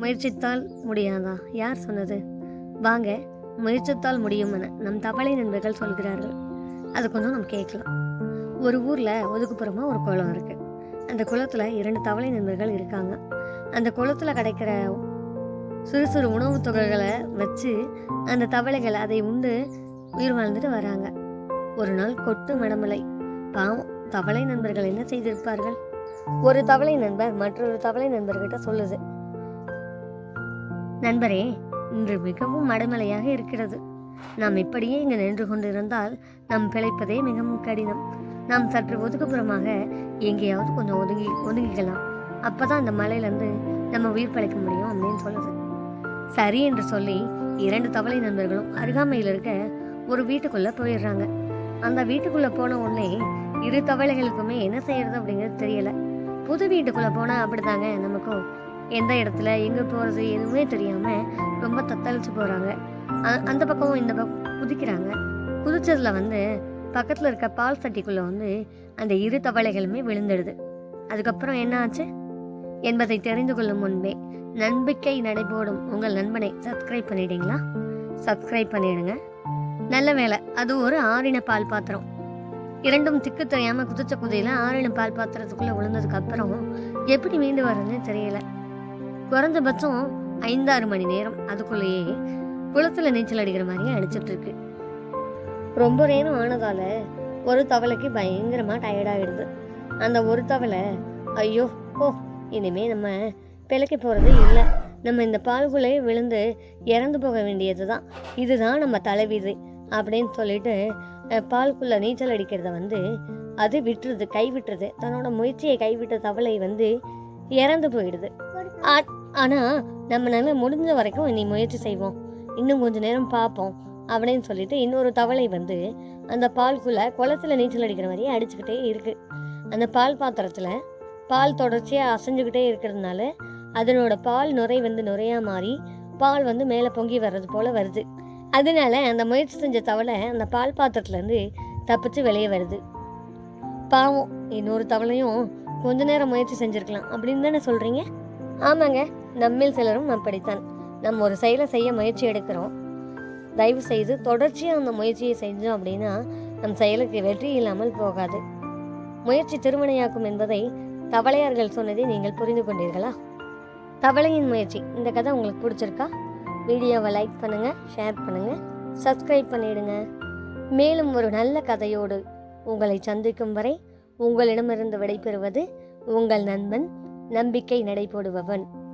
முயற்சித்தால் முடியாதா? யார் சொன்னது? வாங்க முயற்சித்தால் முடியும் என நம் தவளை நண்பர்கள் சொல்கிறார்கள். அது கொஞ்சம் நம்ம கேட்கலாம். ஒரு ஊரில் ஒதுக்குப்புறமாக ஒரு குளம் இருக்குது அந்த குளத்தில் இரண்டு தவளை நண்பர்கள் இருக்காங்க. அந்த குளத்தில் கிடைக்கிற சிறு சிறு உணவுத் தொகைகளை வச்சு அந்த தவளைகள் அதை உண்டு உயிர் வாழ்ந்துட்டு வராங்க. ஒரு நாள் கொட்டு மடமலை பாவம் தவளை நண்பர்கள் என்ன செய்திருப்பார்கள்? ஒரு தவளை நண்பர் மற்றொரு தவளை நண்பர்கிட்ட சொல்லுது. நண்பரே இன்று மிகவும் மடமலையாக இருக்கிறது. நாம் இப்படியே இங்கு நின்று கொண்டிருந்தால் நாம் பிழைப்பதே மிகவும் கடினம். நாம் சற்று ஒதுக்குப்புறமாக எங்கேயாவது கொஞ்சம் ஒதுங்கி ஒதுங்கிக்கலாம். அப்பதான் அந்த மலையிலேருந்து நம்ம உயிர் பிழைக்க முடியும் அப்படின்னு சொல்லுது. சரி என்று சொல்லி இரண்டு தவளை நண்பர்களும் அருகாமையில் இருக்க ஒரு வீட்டுக்குள்ள போயிடுறாங்க. அந்த வீட்டுக்குள்ள போன உடனே இரு தவளைகளுக்குமே என்ன செய்யறது அப்படிங்கிறது தெரியல. புது வீட்டுக்குள்ள போனா அப்படிதாங்க நமக்கும் எந்த இடத்துல எங்கே போகிறது எதுவுமே தெரியாமல் ரொம்ப தத்தளிச்சு போகிறாங்க அ- அந்த பக்கமும் இந்த பக்கம் குதிக்கிறாங்க. குதிச்சதில் வந்து பக்கத்தில் இருக்க பால் சட்டிக்குள்ளே வந்து அந்த இரு தவளைகளுமே விழுந்துடுது. அதுக்கப்புறம் என்ன ஆச்சு? என்பதை தெரிந்து கொள்ளும் முன்பே நம்பிக்கை நடைபோடும். உங்கள் நண்பனை சப்ஸ்கிரைப் பண்ணிட்டீங்களா? சப்ஸ்கிரைப் பண்ணிடுங்க. நல்ல வேலை அது ஒரு ஆறின பால் பாத்திரம். இரண்டும் திக்கு தெரியாமல் குதிச்ச குதியில் ஆறின பால் பாத்திரத்துக்குள்ளே விழுந்ததுக்கு அப்புறம் எப்படி மீண்டு வர்றதுன்னு தெரியலை. குறைஞ்சபட்சம் ஐந்தாறு மணி நேரம். அதுக்குள்ளேயே குளத்துல நீச்சல் அடிக்கிற மாதிரியே அடிச்சிட்டு இருக்கு ரொம்ப நேரம் ஆனதால ஒரு தவளைக்கு பயங்கரமா டயர்டாகிடுது அந்த ஒரு தவளை ஐயோ ஓ இனிமே நம்ம பிழைக்க போறது இல்லை. நம்ம இந்த பால்குள்ளே விழுந்து இறந்து போக வேண்டியது தான் இதுதான் நம்ம தலைவிதி அப்படின்னு சொல்லிட்டு பால்குள்ளே நீச்சல் அடிக்கிறத வந்து அது விட்டுருது கை விட்டுருது தன்னோட முயற்சியை கைவிட்ட தவளை வந்து இறந்து போயிடுது. ஆனால் நம்மளால முடிஞ்ச வரைக்கும் இனி முயற்சி செய்வோம். இன்னும் கொஞ்ச நேரம் பார்ப்போம் அப்படின்னு சொல்லிட்டு இன்னொரு தவளை வந்து அந்த பால்குள்ளே குளத்துல நீச்சல் அடிக்கிற மாதிரியே அடிச்சுக்கிட்டே இருக்குது அந்த பால் பாத்திரத்தில் பால் தொடர்ச்சியாக அசைஞ்சுக்கிட்டே இருக்கிறதுனால அதனோட பால் நுரை வந்து நுரையாக மாறி பால் வந்து மேலே பொங்கி வர்றது போல் வருது. அதனால அந்த முயற்சி செஞ்ச தவளை அந்த பால் பாத்திரத்துலேருந்து தப்பிச்சு வெளியே வருது. பாவம் இன்னொரு தவளையும் கொஞ்ச நேரம் முயற்சி செஞ்சுருக்கலாம் அப்படின்னு தானே சொல்கிறீங்க ஆமாங்க. நம்மில் சிலரும் அப்படித்தான் நம்ம ஒரு செயலை செய்ய முயற்சி எடுக்கிறோம். தயவு செய்து தொடர்ச்சியாக அந்த முயற்சியை செஞ்சோம் அப்படின்னா நம் செயலுக்கு வெற்றி இல்லாமல் போகாது. முயற்சி திருமணையாக்கும் என்பதை தவளையார்கள் சொன்னதை நீங்கள் புரிந்து கொண்டீர்களா? தவளையின் முயற்சி. இந்த கதை உங்களுக்கு பிடிச்சிருக்கா? வீடியோவை லைக் பண்ணுங்கள் ஷேர் பண்ணுங்கள் சப்ஸ்கிரைப் பண்ணிடுங்க. மேலும் ஒரு நல்ல கதையோடு உங்களை சந்திக்கும் வரை உங்களிடமிருந்து விடைபெறுவது உங்கள் நண்பன் நம்பிக்கை நடைபோடுபவன்.